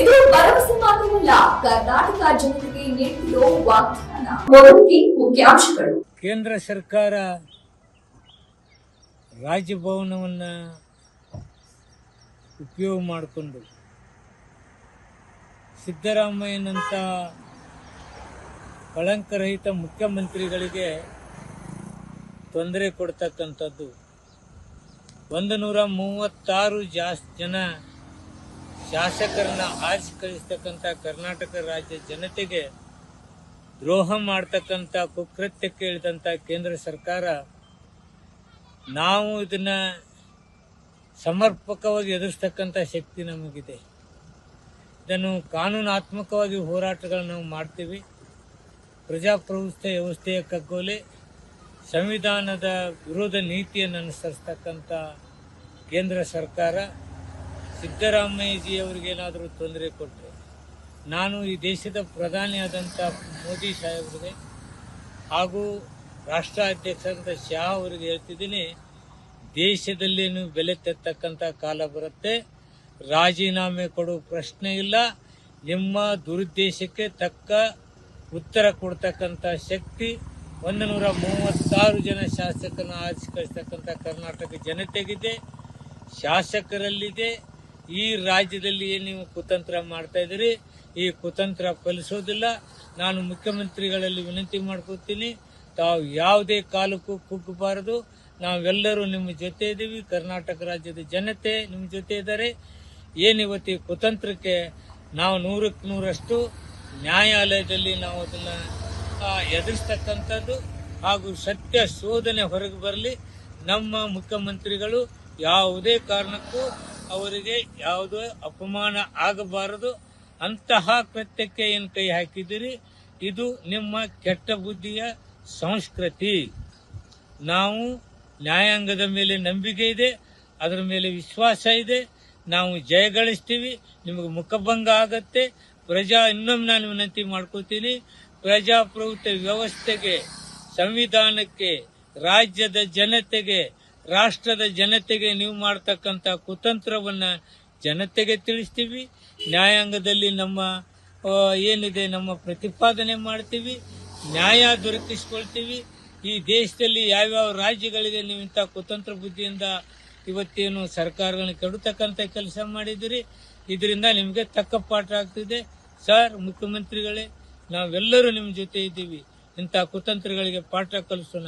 ಇದು ಭರವಸೆ ಮಾತ್ರವಲ್ಲ, ಕರ್ನಾಟಕ ಜನತೆಗೆ ನೀಡಿರೋ ವಾಗ್ದಾನ. ಮುಖ್ಯಾಂಶಗಳು. ಕೇಂದ್ರ ಸರ್ಕಾರ ರಾಜಭವನವನ್ನ ಉಪಯೋಗ ಮಾಡಿಕೊಂಡು ಸಿದ್ದರಾಮಯ್ಯನಂಥ ಕಳಂಕರಹಿತ ಮುಖ್ಯಮಂತ್ರಿಗಳಿಗೆ ತೊಂದರೆ ಕೊಡ್ತಕ್ಕಂಥದ್ದು. ಒಂದು ನೂರ ಮೂವತ್ತಾರು ಜಾಸ್ತಿ ಜನ ಶಾಸಕರನ್ನ ಆರಿಸಿ ಕಳಿಸ್ತಕ್ಕಂಥ ಕರ್ನಾಟಕ ರಾಜ್ಯ ಜನತೆಗೆ ದ್ರೋಹ ಮಾಡ್ತಕ್ಕಂಥ ಕುಕೃತ್ಯಕ್ಕೆ ಇಳಿದಂಥ ಕೇಂದ್ರ ಸರ್ಕಾರ, ನಾವು ಇದನ್ನ ಸಮರ್ಪಕವಾಗಿ ಎದುರಿಸ್ತಕ್ಕಂಥ ಶಕ್ತಿ ನಮಗಿದೆ. ಇದನ್ನು ಕಾನೂನಾತ್ಮಕವಾಗಿ ಹೋರಾಟಗಳನ್ನು ನಾವು ಮಾಡ್ತೀವಿ. ಪ್ರಜಾಪ್ರಭುತ್ವ ವ್ಯವಸ್ಥೆಯ ಕಗ್ಗೋಲೆ, ಸಂವಿಧಾನದ ವಿರೋಧ ನೀತಿಯನ್ನು ಅನುಸರಿಸ್ತಕ್ಕಂಥ ಕೇಂದ್ರ ಸರ್ಕಾರ ಸಿದ್ದರಾಮಯ್ಯಜಿಯವರಿಗೇನಾದರೂ ತೊಂದರೆ ಕೊಟ್ಟರೆ ನಾನು ಈ ದೇಶದ ಪ್ರಧಾನಿಯಾದಂಥ ಮೋದಿ ಸಾಹೇಬರಿಗೆ ಹಾಗೂ ರಾಷ್ಟ್ರಾಧ್ಯಕ್ಷರಾದ ಶಾ ಅವರಿಗೆ ಹೇಳ್ತಿದ್ದೀನಿ, ದೇಶದಲ್ಲೇನು ಬೆಲೆ ತೆತ್ತಕ್ಕಂಥ ಕಾಲ ಬರುತ್ತೆ. ರಾಜೀನಾಮೆ ಕೊಡುವ ಪ್ರಶ್ನೆ ಇಲ್ಲ. ನಿಮ್ಮ ದುರುದ್ದೇಶಕ್ಕೆ ತಕ್ಕ ಉತ್ತರ ಕೊಡ್ತಕ್ಕಂಥ ಶಕ್ತಿ ಒಂದು ನೂರ ಮೂವತ್ತಾರು ಜನ ಶಾಸಕರನ್ನು ಆರಿಸಿ ಕಳಿಸ್ತಕ್ಕಂಥ ಕರ್ನಾಟಕ ಜನತೆಗಿದೆ, ಶಾಸಕರಲ್ಲಿದೆ. ಈ ರಾಜ್ಯದಲ್ಲಿ ನೀವು ಕುತಂತ್ರ ಮಾಡ್ತಾ ಇದ್ದೀರಿ, ಈ ಕುತಂತ್ರ ಫಲಿಸೋದಿಲ್ಲ. ನಾನು ಮುಖ್ಯಮಂತ್ರಿಗಳಲ್ಲಿ ವಿನಂತಿ ಮಾಡ್ಕೊತೀನಿ, ತಾವು ಯಾವುದೇ ಕಾಲಕ್ಕೂ ಕುಗ್ಗಬಾರದು ನಾವೆಲ್ಲರೂ ನಿಮ್ಮ ಜೊತೆ ಇದ್ದೀವಿ, ಕರ್ನಾಟಕ ರಾಜ್ಯದ ಜನತೆ ನಿಮ್ಮ ಜೊತೆ ಇದ್ದಾರೆ. ಏನಿವತ್ತು ಈ ಕುತಂತ್ರಕ್ಕೆ ನಾವು ನೂರಕ್ಕೆ ನೂರಷ್ಟು ನ್ಯಾಯಾಲಯದಲ್ಲಿ ನಾವು ಅದನ್ನು ಎದುರಿಸ್ತಕ್ಕಂಥದ್ದು ಹಾಗೂ ಸತ್ಯ ಶೋಧನೆ ಹೊರಗೆ ಬರಲಿ. ನಮ್ಮ ಮುಖ್ಯಮಂತ್ರಿಗಳು ಯಾವುದೇ ಕಾರಣಕ್ಕೂ ಅವರಿಗೆ ಯಾವುದೇ ಅಪಮಾನ ಆಗಬಾರದು, ಅಂತಹ ಕೃತ್ಯಕ್ಕೆ ಏನು ಕೈ ಹಾಕಿದಿರಿ ಇದು ನಿಮ್ಮ ಕೆಟ್ಟ ಬುದ್ಧಿಯ ಸಂಸ್ಕೃತಿ. ನಾವು ನ್ಯಾಯಾಂಗದ ಮೇಲೆ ನಂಬಿಕೆ ಇದೆ, ಅದರ ಮೇಲೆ ವಿಶ್ವಾಸ ಇದೆ. ನಾವು ಜಯಗಳಿಸ್ತೀವಿ ನಿಮಗೆ ಮುಖಭಂಗ ಆಗತ್ತೆ. ಪ್ರಜಾ, ಇನ್ನೊಮ್ಮೆ ನಾನು ವಿನಂತಿ ಮಾಡ್ಕೋತೀನಿ, ಪ್ರಜಾಪ್ರಭುತ್ವ ವ್ಯವಸ್ಥೆಗೆ, ಸಂವಿಧಾನಕ್ಕೆ, ರಾಜ್ಯದ ಜನತೆಗೆ ರಾಷ್ಟ್ರದ ಜನತೆಗೆ ನೀವು ಮಾಡ್ತಕ್ಕಂಥ ಕುತಂತ್ರವನ್ನ ಜನತೆಗೆ ತಿಳಿಸ್ತೀವಿ. ನ್ಯಾಯಾಂಗದಲ್ಲಿ ನಮ್ಮ ಏನಿದೆ ನಮ್ಮ ಪ್ರತಿಪಾದನೆ ಮಾಡ್ತೀವಿ. ನ್ಯಾಯ ದೊರಕಿಸ್ಕೊಳ್ತೀವಿ. ಈ ದೇಶದಲ್ಲಿ ಯಾವ್ಯಾವ ರಾಜ್ಯಗಳಿಗೆ ನೀವು ಇಂಥ ಕುತಂತ್ರ ಬುದ್ಧಿಯಿಂದ ಇವತ್ತೇನು ಸರ್ಕಾರಗಳನ್ನ ಕೆಡತಕ್ಕಂಥ ಕೆಲಸ ಮಾಡಿದಿರಿ ಇದರಿಂದ ನಿಮಗೆ ತಕ್ಕ ಪಾಠ ಆಗ್ತಿದೆ. ಸರ್, ಮುಖ್ಯಮಂತ್ರಿಗಳೇ, ನಾವೆಲ್ಲರೂ ನಿಮ್ಮ ಜೊತೆ ಇದ್ದೀವಿ. ಇಂಥ ಕುತಂತ್ರಗಳಿಗೆ ಪಾಠ ಕಲಿಸೋಣ.